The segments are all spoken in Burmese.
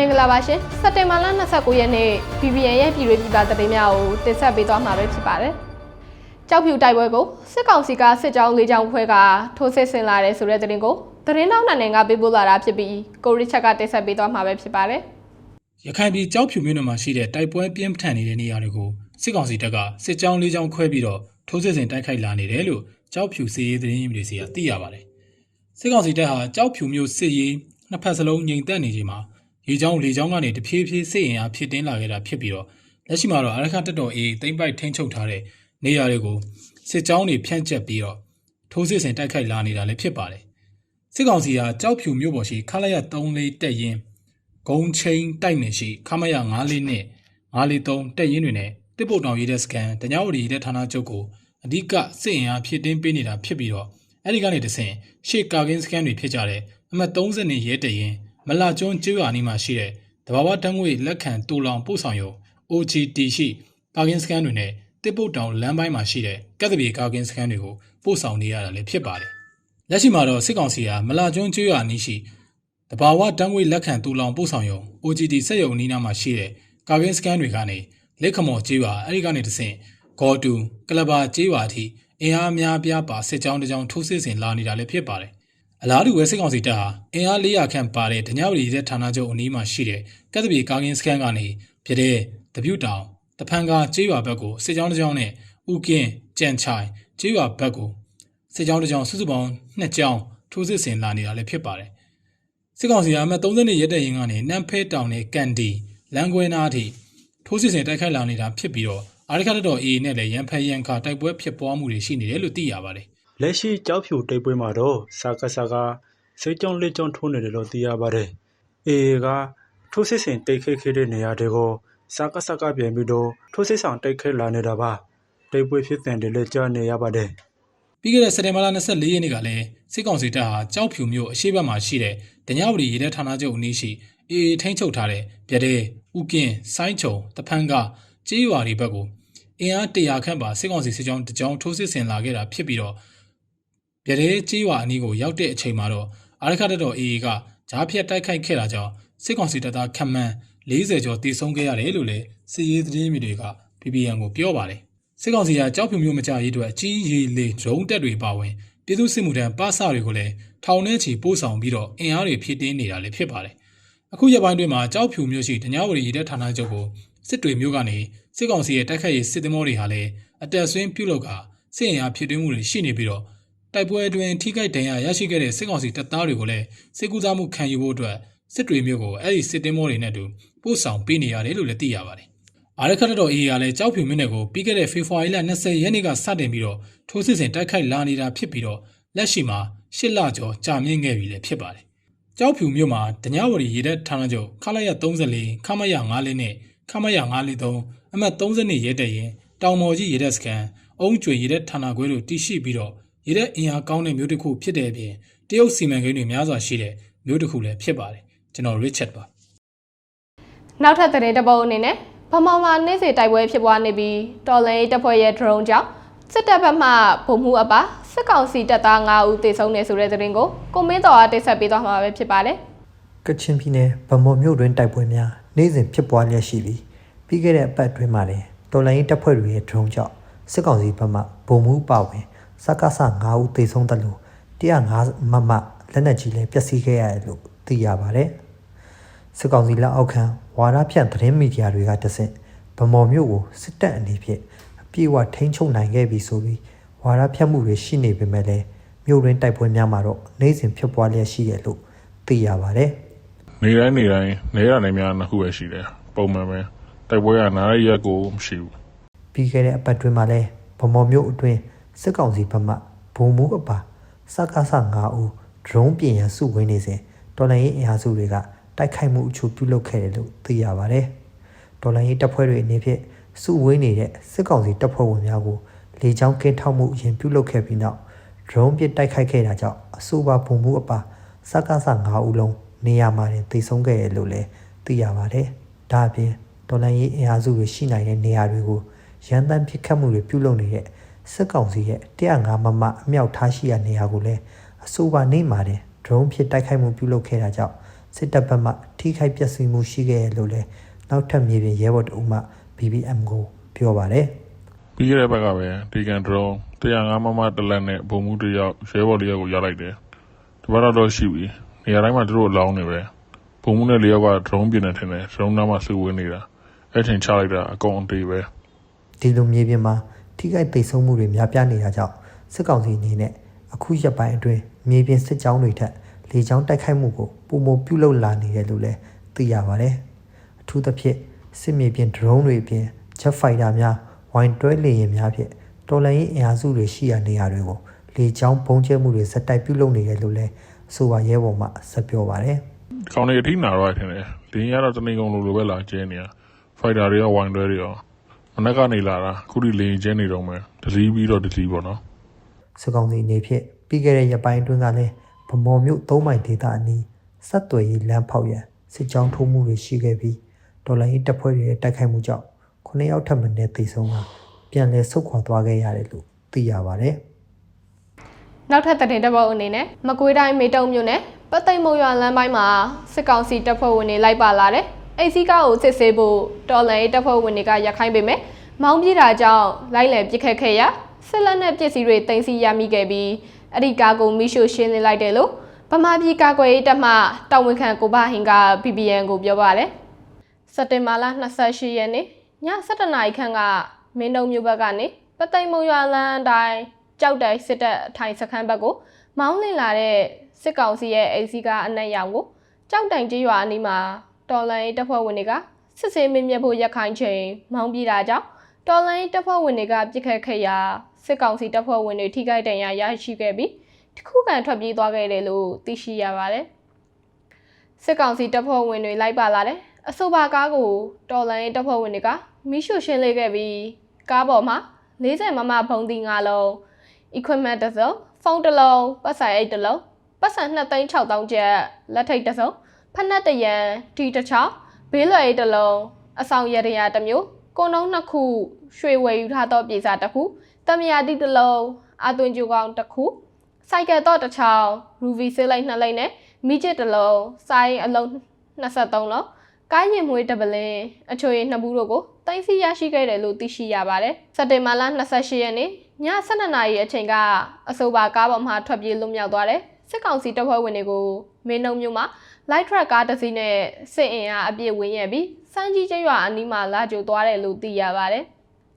မင်္ဂလာပါရှင်စက်တင်ဘာလ29ရက်နေ့ BBN ရဲ့ပြည်တွင်းပြည်ပသတင်းများကိုတင်ဆက်ပေးသွားမှာပဲဖြစ်ပါတယ်ကြောက်ဖြူတိုက်ပွဲကိုစစ်ကောင်စီကစစ်ကြောင်း၄ကြောင်းဖွဲ့ကထိုးစစ်ဆင်လာတယ်ဆိုတဲ့သတင်းကိုသတင်းတောက်နိုင်ကပေးပို့လာတာဖြစ်ပြီးကိုရီချက်ကတင်ဆက်ပေးသွားမှာပဲဖြစ်ပါတယ်ရခိုင်ပြည်ကြောက်ဖြူမြို့နယ်မှာရှိတဲ့တိုက်ပွဲပြင်းထန်နေတဲ့နေရာတွေကိုစစ်ကောင်စီတပ်ကစစ်ကြောင်းလေးကြောင်းခွဲပြီးတော့ထိုးစစ်ဆင်တိုက်ခိုက်လာနေတယ်လို့ကြောက်ဖြူစစ်ရေးသတင်းရင်းမြစ်တွေစီကသိရပါတယ်။စစ်ကောင်စီတပ်ဟာကြောက်ဖြူမြို့စစ်ရေးနှစ်ဖက်စလုံးငြိမ်သက်နေချိန်မှာ ရေကြောင်းလေကြောင်းကနေတဖြည်းဖြည်းစစ်ရင်အားဖြစ်တင်းလာခဲ့တာဖြစ်ပြီးတော့လက်ရှိမှာတော့အရခတ်တပ်တော်အေးတိမ့်ပိုက်ထိန်းချုပ်ထားတဲ့နေရာတွေကိုစစ်ကြောင်းတွေဖြန့်ကျက်ပြီးတော့ထိုးစစ်ဆင်တိုက်ခိုက်လာနေတာလည်းဖြစ်ပါတယ်။စစ်ကောင်စီကကြောက်ဖြူမြို့ပေါ်ရှိခလာရ34တက်ရင်ဂုံချင်းတိုက်နေရှိခမရ94နဲ့943တက်ရင်တွေနဲ့တစ်ပုတ်တောင်ရေးတဲ့စကန်တညဝရီရေးတဲ့ဌာနချုပ်ကိုအဓိကစစ်အင်အားဖြစ်တင်းပေးနေတာဖြစ်ပြီးတော့အဲ့ဒီကနေတဆင့်ရှေ့ကာကင်းစကန်တွေဖြစ်ကြတဲ့အမှတ်30နဲ့ရဲတရင် မလာကျွန်းကျွော်နီမှာရှိတဲ့တဘာဝတန်းငွေလက်ခံတူလောင်ပို့ဆောင်ရုံ OGT ရှိကာကင်းစကန်တွေနဲ့တစ်ပုတ်တောင်လမ်းပိုင်းမှာရှိတဲ့ကက်သပြေကာကင်းစကန်တွေကိုပို့ဆောင်နေရတာလည်းဖြစ်ပါတယ်လက်ရှိမှာတော့စစ်ကောင်စီကမလာကျွန်းကျွော်နီရှိတဘာဝတန်းငွေလက်ခံတူလောင်ပို့ဆောင်ရုံ OGD စက်ရုံနီးနားမှာရှိတဲ့ကာကင်းစကန်တွေကနေလက်ခမော်ကျေးရွာအဲ့ဒီကနေတဆင့်ဂေါ်တူကလဘာကျေးရွာအထိအင်အားများပြားပါစစ်ကြောင်းတစ်ကြောင်းထိုးစစ်ဆင်လာနေတာလည်းဖြစ်ပါတယ်။ အလားတူပဲစစ်ကောင်စီတပ်ဟာအင်အား400ခန့်ပါတဲ့ဒညဝရီတဲ့ဌာနချုပ်အနီးမှာရှိတဲ့ကက်သပြေကာကင်းစကန်ကနေပြတဲ့တပြုတ်တောင်တဖန်ကာကျေးရွာဘက်ကိုစစ်ကြောင်းတစ်ကြောင်းနဲ့ဥကင်းကြံချိုင်ကျေးရွာဘက်ကိုစစ်ကြောင်းတစ်ကြောင်းစုစုပေါင်း2ကြောင်းထိုးစစ်ဆင်လာနေတာလည်းဖြစ်ပါတယ်။စစ်ကောင်စီကအမှတ်30နှစ်ရက်တဲ့ရင်ကနေနမ်ဖဲတောင်နဲ့ကန်ဒီလန်ကွဲနာအထိထိုးစစ်ဆင်တိုက်ခိုက်လာနေတာဖြစ်ပြီးတော့အာရခတ်တော် AA နဲ့လည်းရန်ဖဲရန်ခါတိုက်ပွဲဖြစ်ပွားမှုတွေရှိနေတယ်လို့သိရပါတယ် လက်ရှိကြောက်ဖြူတိတ်ပွဲမှာတော့စာကစားကစိတ်ကြောင်းလက်ကြောင်းထိုးနေတယ်လို့ သိရပါတယ်။အေကထိုးစစ်ဆင်တိတ်ခဲခဲတဲ့နေရာတွေကိုစာကစားကပြန်ပြီးတော့ ထိုးစစ်ဆောင်တိတ်ခဲလာနေတာပါ။တိတ်ပွဲဖြစ်တဲ့တယ်လည်း ကြားနေရပါတယ်။။ပြီးခဲ့တဲ့ စက်တင်ဘာလ24ရက်နေ့ကလည်း စစ်ကောင်စီတပ်ဟာကြောက်ဖြူမြို့အရှိတ်ဘက်မှာရှိတဲ့ဒညဝရီရေတဲ့ဌာနချုပ်အနီးရှိ AA ထိန်းချုပ်ထားတဲ့ ပြတဲ့ဥကင်း စိုင်းချုံတဖန်ကကြေးရွာတွေဘက်ကို အင်အား100ခန့်ပါ စစ်ကောင်စီစစ်ကြောင်းတကြောင်း ထိုးစစ်ဆင်လာခဲ့တာဖြစ်ပြီးတော့ ပြတဲ့ကြေးရွာအနီးကိုရောက်တဲ့အချိန်မှာတော့အာရခတ်တပ်တော် AA ကဂျားဖြတ်တိုက်ခိုက်ခဲ့တာကြောင့်စစ်ကောင်စီတပ်သားခန့်မှန်း40ကျော်တိဆုံးခဲ့ရတယ်လို့လည်းစစ်ရေးသတင်းမြစ်တွေက PPN ကိုပြောပါတယ်စစ်ကောင်စီကကြောက်ဖြူမျိုးမကြရေးအတွက်အကြီးရေးလေးဒရုန်းတက်တွေပါဝင်ပြည်သူစစ်မှုထမ်းပစတွေကိုလည်းထောင်ထဲချီပို့ဆောင်ပြီးတော့အင်အားတွေဖြည့်တင်းနေတာလည်းဖြစ်ပါတယ်အခုရက်ပိုင်းတွင်မှာကြောက်ဖြူမျိုးရှိဒညဝရီရေးတဲ့ဌာနချုပ်ကိုစစ်တွေမျိုးကနေစစ်ကောင်စီရဲ့တိုက်ခိုက်ရေးစစ်သင်္ဘောတွေဟာလည်းအတက်ဆွင်းပြုတ်လောက်ကစစ်အင်အားဖြည့်တင်းမှုတွေရှိနေပြီးတော့ တိုက်ပွဲအတွင်းထိခိုက်ဒဏ်ရာရရှိခဲ့တဲ့စစ်ကောင်စီတပ်သားတွေကိုလည်းစစ်ကူစားမှုခံယူဖို့အတွက်စစ်တွေမျိုးကိုအဲ့ဒီစစ်တင်းမောတွေနဲ့အတူပို့ဆောင်ပေးနေရတယ်လို့လည်းသိရပါတယ်။အာရခတ်တော် AA ကလည်းကြောက်ဖြူမြို့နယ်ကိုပြီးခဲ့တဲ့ဖေဖော်ဝါရီလ20ရက်နေ့ကစတင်ပြီးတော့ထိုးစစ်ဆင်တိုက်ခိုက်လာနေတာဖြစ်ပြီးတော့လက်ရှိမှာရှစ်လကျော်ကြာမြင့်ခဲ့ပြီလည်းဖြစ်ပါတယ်။ကြောက်ဖြူမြို့မှာဒညဝရီရေတပ်ဌာနချုပ်ခလာရ34ခမရ94နဲ့ခမရ943အမှတ်30နဲ့ရဲတပ်ရင်တောင်မော်ကြီးရေတပ်စခန်းအုံးကျွေရေတပ်ဌာနခွဲတို့တည်ရှိပြီးတော့ ရတဲ့အင်အားကောင်းတဲ့မျိုးတစ်ခုဖြစ်တဲ့အပြင်တရုတ်စီမံကိန်းတွေများစွာရှိတဲ့မျိုးတစ်ခုလည်းဖြစ်ပါတယ်ကျွန်တော် Richard ပါနောက်ထပ်သတင်းတစ်ပုဒ်အနေနဲ့ဗမာမှာနေ့စဉ်တိုက်ပွဲဖြစ်ပွားနေပြီးတော်လိုင်းတပ်ဖွဲ့ရဲ့ drone ကြောင့်စစ်တပ်ဘက်မှဗိုလ်မှူးအပါစစ်ကောင်စီတပ်သား9ဦးသေဆုံးနေဆိုတဲ့သတင်းကိုကိုမင်းတော်အားတင်ဆက်ပေးသွားမှာပဲဖြစ်ပါတယ်ကချင်ပြည်နယ်ဗမော်မြို့တွင်တိုက်ပွဲများနေ့စဉ်ဖြစ်ပွားလျက်ရှိပြီးပြီးခဲ့တဲ့အပတ်အတွင်းမှာလည်းတော်လိုင်းတပ်ဖွဲ့တွေရဲ့ drone ကြောင့်စစ်ကောင်စီဘက်မှဗုံမှုပါဝင် စက္ကစ9ဦးသေဆုံးတယ်လို့105မမလက်နက်ကြီးလည်းပျက်စီးခဲ့ရတယ်လို့သိရပါတယ်စစ်ကောင်စီလက်အောက်ခံဝါဒဖြန့်သတင်းမီဒီယာတွေကတဆင့်ဗမော်မြို့ကိုစစ်တပ်အနေဖြင့်အပြည့်အဝထိန်းချုပ်နိုင်ခဲ့ပြီဆိုပြီးဝါဒဖြန့်မှုတွေရှိနေပေမဲ့လည်းမြို့တွင်တိုက်ပွဲများမှာတော့နေ့စဉ်ဖြစ်ပွားလျက်ရှိတယ်လို့သိရပါတယ်နေတိုင်းနေတိုင်းနေရနိုင်များနှစ်ခုပဲရှိတယ်ပုံမှန်ပဲတိုက်ပွဲကနားရက်ကိုမရှိဘူးပြီးခဲ့တဲ့အပတ်တွင်မှာလဲဗမော်မြို့အတွင်း စစ်ကောင်စီဘက်မှဘုံမူအပါစကားဆ9ဦးဒရုန်းပြင်ရန်စုဝင်းနေစဉ်တော်လိုင်းရေးအင်အားစုတွေကတိုက်ခိုက်မှုအချို့ပြုလုပ်ခဲ့တယ်လို့သိရပါတယ်။တော်လိုင်းရေးတပ်ဖွဲ့တွေအနေဖြင့်စုဝင်းနေတဲ့စစ်ကောင်စီတပ်ဖွဲ့ဝင်များကိုလေကြောင်းကင်းထောက်မှုအရင်ပြုလုပ်ခဲ့ပြီးနောက်ဒရုန်းပစ်တိုက်ခိုက်ခဲ့တာကြောင့်အဆိုပါဘုံမူအပါစကားဆ9ဦးလုံးနေရာမှာတင်သေဆုံးခဲ့တယ်လို့လည်းသိရပါတယ်။ဒါအပြင်တော်လိုင်းရေးအင်အားစုတွေရှိနိုင်တဲ့နေရာတွေကိုရန်တမ်းပစ်ခတ်မှုတွေပြုလုပ်နေတဲ့ စစ်ကောင်စီရဲ့105မမအမြောက်ထားရှိရနေရာကိုလည်းအဆိုပါနေမှာတဲ့ drone ဖြစ်တိုက်ခိုက်မှုပြုလုပ်ခဲ့တာကြောင့်စစ်တပ်ဘက်မှထိခိုက်ပျက်စီးမှုရှိခဲ့ရလို့လည်းနောက်ထပ်မြေပြင်ရဲဘော်တအုပ်မှ BBM ကိုပြောပါတယ်ပြီးခဲ့တဲ့ဘက်ကပဲဒီကန်ဒရုန်း105မမတလက်နဲ့ဘုံမှုတစ်ယောက်ရဲဘော်တစ်ယောက်ကိုရလိုက်တယ်ဒီဘက်တော့ရှိပြီနေရာတိုင်းမှာသူတို့အလောင်းနေပဲဘုံမှုနဲ့လေးယောက်ကဒရုန်းပြင်းနေတယ်ထင်တယ်ဒရုန်းနားမှာစုဝေးနေတာအဲ့ချိန်ချလိုက်တာအကုန်အသေးပဲဒီလိုမြေပြင်မှာ ထိခိုက်သိမ်းဆုံးမှုတွေများပြားနေတာကြောင့်စစ်ကောင်စီအနေနဲ့အခုရက်ပိုင်းအတွင်းမြေပြင်စစ်ကြောင်းတွေထက်လေကြောင်းတိုက်ခိုက်မှုကိုပုံမပြုလုပ်လာနေတယ်လို့လည်းသိရပါတယ်အထူးသဖြင့်စစ်မြေပြင်ဒရုန်းတွေအပြင် jet fighter များဝိုင်တွဲလေယာဉ်များဖြင့်တော်လိုင်းရေးအင်အားစုတွေရှိရာနေရာတွေကိုလေကြောင်းပုံကျဲမှုတွေစက်တိုက်ပြုလုပ်နေတယ်လို့လည်းအဆိုပါရဲဘော်မှဆက်ပြောပါတယ်ဒီကောင်တွေအထိနာတော့ထင်တယ်လင်းရတော့တနေကုန်လိုလိုပဲလာကျင်းနေတာဖိုက်တာတွေရောဝိုင်တွဲတွေရောမ နက်ကနေလာတာခုဒီလင်းကျင်းနေတော့မယ်ဒလီပြီးတော့ဒလီပေါ့နော်စစ်ကောင်စီအနေဖြင့်ပြီးခဲ့တဲ့ရက်ပိုင်းအတွင်းကလည်းဗမော်မြို့၃မိုင်ဒေသအနီးဆက်သွယ်ရေးလမ်းဖောက်ရန်စစ်ကြောင်းထိုးမှုတွေရှိခဲ့ပြီးဒေါ်လာရေးတပ်ဖွဲ့တွေရဲ့တိုက်ခိုက်မှုကြောင့်9ယောက်ထပ်မံသေဆုံးကပြန်လည်ဆုတ်ခွာသွားခဲ့ရတယ်လို့သိရပါတယ်။နောက်ထပ်သတင်းတစ်ပုဒ်အနေနဲ့မကွေးတိုင်းမေတုံမြို့နယ်ပတ်သိမ်မုံရွာလမ်းပိုင်းမှာစစ်ကောင်စီတပ်ဖွဲ့ဝင်တွေလိုက်ပါလာတယ်။ အိတ်စီကားကိုစစ်ဆေးဖို့တော်လန်ရေးတပ်ဖွဲ့ဝင်တွေကရက်ခိုင်းပေမဲ့မောင်းပြေးတာကြောင့်လိုက်လံပစ်ခတ်ခဲ့ရာစစ်လက်နက်ပစ္စည်းတွေတင်စီရမိခဲ့ပြီးအဲ့ဒီကားကိုမိရှို့ရှင်းလင်းလိုက်တယ်လို့ဗမာပြည်ကာကွယ်ရေးတပ်မှတာဝန်ခံကိုဘဟင်က PPN ကိုပြောပါတယ်။စက်တင်ဘာလ28ရက်နေ့ည7:00နာရီခန့်ကမင်းတုံမြို့ဘက်ကနေပတ်သိမ်မုံရွာလမ်းအတိုင်းကြောက်တိုင်စစ်တပ်အထိုင်စခန်းဘက်ကိုမောင်းလင်လာတဲ့စစ်ကောင်စီရဲ့အိစီကအနက်ရောင်ကိုကြောက်တိုင်ကြီးရွာအနီးမှာ တော်လန်ရေးတပ်ဖွဲ့ဝင်တွေကစစ်ဆေးမင်းမြတ်ဖို့ရက်ခိုင်းချိန်မောင်းပြေးတာကြောင့်တော်လန်ရေးတပ်ဖွဲ့ဝင်တွေကပြစ်ခတ်ခဲ့ရာစစ်ကောင်စီတပ်ဖွဲ့ဝင်တွေထိခိုက်ဒဏ်ရာရရှိခဲ့ပြီးတစ်ခုခံထွက်ပြေးသွားခဲ့တယ်လို့သိရှိရပါတယ်စစ်ကောင်စီတပ်ဖွဲ့ဝင်တွေလိုက်ပါလာတယ်အဆိုပါကားကိုတော်လန်ရေးတပ်ဖွဲ့ဝင်တွေကမိရှုရှင်းလေးခဲ့ပြီးကားပေါ်မှာ40မမဘုံတီ၅လုံး equipment တစ်စုံဖုန်းတစ်လုံးပတ်ဆိုင်အိတ်တစ်လုံးပတ်စံ2သိန်း6000ကျပ်လက်ထိတ်တစ်စုံ ဖက်နှက်တစ်ရန်ဒီတစ်ချောင်းဘေးလွယ်အိတ်တစ်လုံးအဆောင်ရရတစ်မျိုးကိုနှုံးနှစ်ခုရွှေဝယ်ယူထားသောပြည်စာတစ်ခုတမယာတိတစ်လုံးအသွင်ကြိုကောင်တစ်ခုစိုက်ကယ်တော့တစ်ချောင်းရူဗီဆေးလိုက်နှစ်လိုက်နဲ့မိကျစ်တစ်လုံးစိုင်းအလုံး23လုံးကားရင်မွေးတပလင်းအချိုရည်နှစ်ဘူးတို့ကိုတိုင်းစီရရှိခဲ့တယ်လို့သိရှိရပါတယ်စက်တင်ဘာလ28ရက်နေ့ည12နာရီအချိန်ကအဆိုပါကားပေါ်မှာထွက်ပြေးလွတ်မြောက်သွားတယ်စစ်ကောင်စီတပ်ဖွဲ့ဝင်တွေကိုမင်းနှုံမြို့မှာ light truck ကားတစ်စီးနဲ့စစ်အင်အားအပြည့်ဝင်းရပြီးစမ်းကြီးကျရွာအနီးမှာလာကြိုသွားတယ်လို့သိရပါတယ်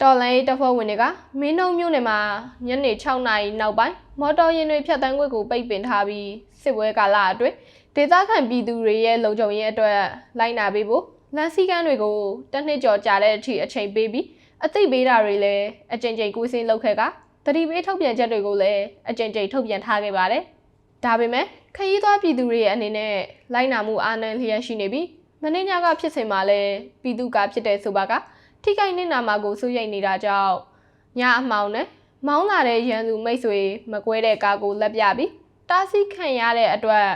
တော်လိုင်းတပ်ဖွဲ့ဝင်တွေကမင်းနှုံမြို့နယ်မှာညနေ6နာရီနောက်ပိုင်းမော်တော်ယာဉ်တွေဖြတ်တန်းခွင့်ကိုပိတ်ပင်ထားပြီးစစ်ပွဲကာလအတွင်းဒေသခံပြည်သူတွေရဲ့လုံခြုံရေးအတွက်လိုက်နာပေးဖို့လမ်းစည်းကမ်းတွေကိုတစ်နှစ်ကျော်ကြာတဲ့အထိအချိန်ပေးပြီးအသိပေးတာတွေလည်းအကြိမ်ကြိမ်ကူးစင်းလုပ်ခဲ့ကတတိပေးထုတ်ပြန်ချက်တွေကိုလည်းအကြိမ်ကြိမ်ထုတ်ပြန်ထားခဲ့ပါတယ်။ ဒါပေမဲ့ခရီးသွားပြည်သူတွေရဲ့အနေနဲ့လိုက်နာမှုအားနည်းလျက်ရှိနေပြီးမနေ့ညကဖြစ်စဉ်မှာလည်းပြည်သူကဖြစ်တဲ့ဆိုပါကထိခိုက်နေနာမှာကိုစိုးရိမ်နေတာကြောင့်ညအမှောင်နဲ့မောင်းလာတဲ့ရန်သူမိတ်ဆွေမကွဲတဲ့ကားကိုလက်ပြပြီးတားဆီးခံရတဲ့အတွက်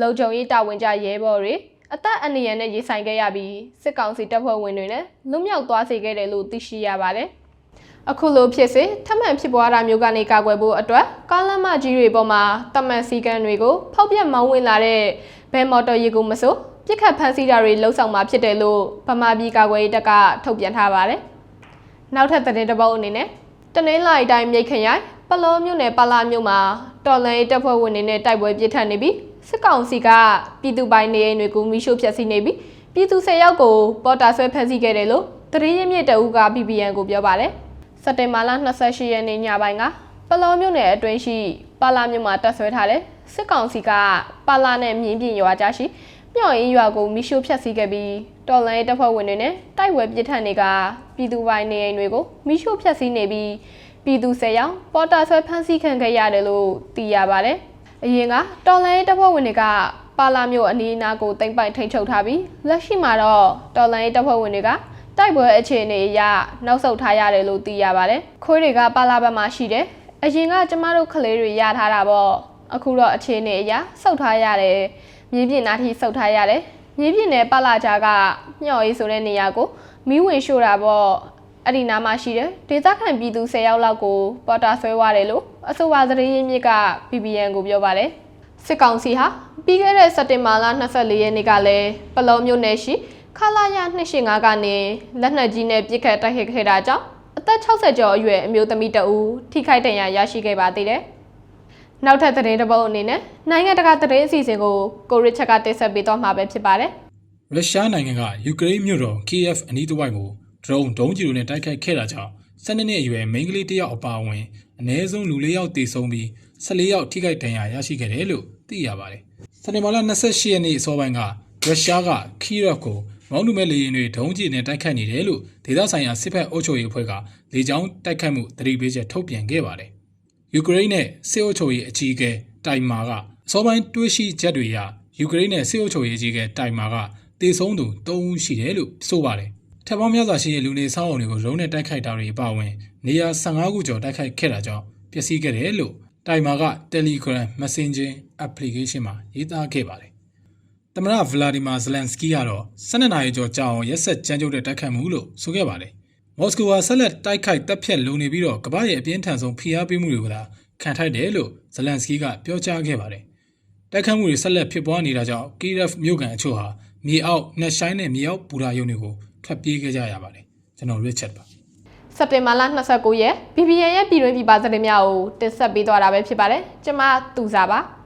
လုံခြုံရေးတာဝန်ကျရဲဘော်တွေအသက်အန္တရာယ်နဲ့ရင်ဆိုင်ခဲ့ရပြီးစစ်ကောင်စီတပ်ဖွဲ့ဝင်တွေနဲ့လွတ်မြောက်သွားစေခဲ့တယ်လို့သိရှိရပါတယ်။ အခုလိုဖြစ်စေထပ်မံဖြစ်ပွားတာမျိုးကနေကာကွယ်ဖို့အတွက်ကားလမ်းမကြီးတွေပေါ်မှာတမန်စီကံတွေကိုဖောက်ပြက်မောင်းဝင်လာတဲ့ဘယ်မော်တော်ယာဉ်ကိုမဆိုပြစ်ခတ်ဖမ်းဆီးတာတွေလှုပ်ဆောင်မှာဖြစ်တယ်လို့ဗမာပြည်ကာကွယ်ရေးတပ်ကထုတ်ပြန်ထားပါတယ်။နောက်ထပ်သတင်းတစ်ပုဒ်အနေနဲ့တနင်္လာရီတိုင်းမြိတ်ခရိုင်ပလောမြို့နယ်ပလာမြို့မှာတော်လန်ရေးတပ်ဖွဲ့ဝင်တွေနဲ့တိုက်ပွဲပြစ်ထန်နေပြီးစစ်ကောင်စီကပြည်သူပိုင်နေအိမ်တွေကိုမိရှို့ဖျက်ဆီးနေပြီးပြည်သူ၁၀ယောက်ကိုပေါ်တာဆွဲဖမ်းဆီးခဲ့တယ်လို့တရင်းရမြင့်တအူးက PPN ကိုပြောပါတယ်စ က်တင်ဘာလ28ရက်နေ့ညပိုင်းကပလောမြို့နယ်အတွင်းရှိပါလာမြို့မှာတပ်ဆွဲထားတဲ့စစ်ကောင်စီကပါလာနဲ့မြင်းပြင်ရွာကြားရှိမြောက်ရင်းရွာကိုမိရှို့ဖျက်ဆီးခဲ့ပြီးတော်လန်ရေးတပ်ဖွဲ့ဝင်တွေနဲ့တိုက်ပွဲပြစ်ထန်တွေကပြည်သူပိုင်နေအိမ်တွေကိုမိရှို့ဖျက်ဆီးနေပြီးပြည်သူ၁၀ယောက်ပေါ်တာဆွဲဖမ်းဆီးခံခဲ့ရတယ်လို့သိရပါတယ်။အရင်ကတော်လန်ရေးတပ်ဖွဲ့ဝင်တွေကပါလာမျိုးအနီးအနားကိုတင်ပိုင်ထိန်ချုပ်ထားပြီးလက်ရှိမှာတော့တော်လန်ရေးတပ်ဖွဲ့ဝင်တွေက တိုက်ပွဲအခြေအနေအရနောက်ဆုတ်ထားရတယ်လို့သိရပါတယ်။ခွေးတွေကပါလာဘက်မှာရှိတယ်။အရင်ကကျမတို့ကလေးတွေရထားတာပေါ့။အခုတော့အခြေအနေအရဆုတ်ထားရတယ်။မြေပြင်နားထိဆုတ်ထားရတယ်။မြေပြင်နဲ့ပါလာကြကမျှော်ရေးဆိုတဲ့နေရာကိုမီးဝင်ရှို့တာပေါ့။အဲ့ဒီနားမှာရှိတယ်ဒေသခံပြည်သူ10ယောက်လောက်ကိုပေါ်တာဆွဲသွားတယ်လို့အဆိုပါသတင်းရင်းမြစ်က PBN ကိုပြောပါတယ်စစ်ကောင်စီဟာပြီးခဲ့တဲ့စက်တင်ဘာလ24ရက်နေ့ကလည်းပလောမျိုးနယ်ရှိ ခလာရ285ကနေလက်နက်ကြီးနဲ့ပစ်ခတ်တိုက်ခိုက်ခဲ့တာကြောင့်အသက်60ကျော်အရွယ်အမျိုးသမီးတဦးထိခိုက်ဒဏ်ရာရရှိခဲ့ပါသေးတယ်။နောက်ထပ်သတင်းတစ်ပုဒ်အနေနဲ့နိုင်ငံတကာသတင်းအစီအစဉ်ကိုကိုရစ်ချက်ကတင်ဆက်ပေးသွားမှာပဲဖြစ်ပါတယ်။ရုရှားနိုင်ငံကယူကရိန်းမြို့တော် KF အနီးတစ်ဝိုက်ကိုဒရုန်းဒုံးကျည်တွေနဲ့တိုက်ခိုက်ခဲ့တာကြောင့်12နှစ်အရွယ်မိန်းကလေးတစ်ယောက်အပါအဝင်အနည်းဆုံးလူ၄ယောက်သေဆုံးပြီး14ယောက်ထိခိုက်ဒဏ်ရာရရှိခဲ့တယ်လို့သိရပါတယ်။စနေမာလာ28ရက်နေ့အစောပိုင်းကရုရှားကခီရက်ကို မောင်းနှမဲ့လေယာဉ်တွေဒုံးကျည်နဲ့တိုက်ခိုက်နေတယ်လို့ဒေသဆိုင်ရာစစ်ဖက်အုပ်ချုပ်ရေးအဖွဲ့ကလေကြောင်းတိုက်ခိုက်မှုသတိပေးချက်ထုတ်ပြန်ခဲ့ပါတယ်။ယူကရိန်းနဲ့စစ်အုပ်ချုပ်ရေးအကြီးအကဲတိုင်မာကအစောပိုင်းတွေးရှိချက်တွေအရယူကရိန်းနဲ့စစ်အုပ်ချုပ်ရေးအကြီးအကဲတိုင်မာကတေဆုံးသူ၃ဦးရှိတယ်လို့ဆိုပါတယ်။ထပ်ပေါင်းများစွာရှိတဲ့လူနေဆောင်းအုံတွေကိုရုံးနဲ့တိုက်ခိုက်တာတွေအပါအဝင်နေရာ15ခုကျော်တိုက်ခိုက်ခဲ့တာကြောင့်ပျက်စီးခဲ့တယ်လို့တိုင်မာက Telegram Messaging application မှာရေးသားခဲ့ပါတယ်။ သမ္မတဗလာဒီမာဇလန်စကီကတော့12နာရီကျော်ကြာအောင်ရက်ဆက်ကြမ်းကြုတ်တဲ့တိုက်ခိုက်မှုလို့ဆိုခဲ့ပါတယ်။မော်စကိုဟာဆက်လက်တိုက်ခိုက်တပ်ဖြတ်လုံနေပြီးတော့ကမ္ဘာရဲ့အပြင်းထန်ဆုံးဖိအားပေးမှုတွေကသာခံထိုက်တယ်လို့ဇလန်စကီကပြောကြားခဲ့ပါတယ်။တိုက်ခိုက်မှုတွေဆက်လက်ဖြစ်ပွားနေတာကြောင့် KRF မြို့ကန်အချို့ဟာမြေအောက်နှက်ဆိုင်နဲ့မြေအောက်ဘူရာယုံတွေကိုထွက်ပြေးခဲ့ကြရပါတယ်။ကျွန်တော် Richard ပါစက်တင်ဘာလ29ရက် BBN ရဲ့ပြည်တွင်းပြည်ပသတင်းများကိုတင်ဆက်ပေးသွားတာပဲဖြစ်ပါတယ်။ကျွန်မသူစားပါ။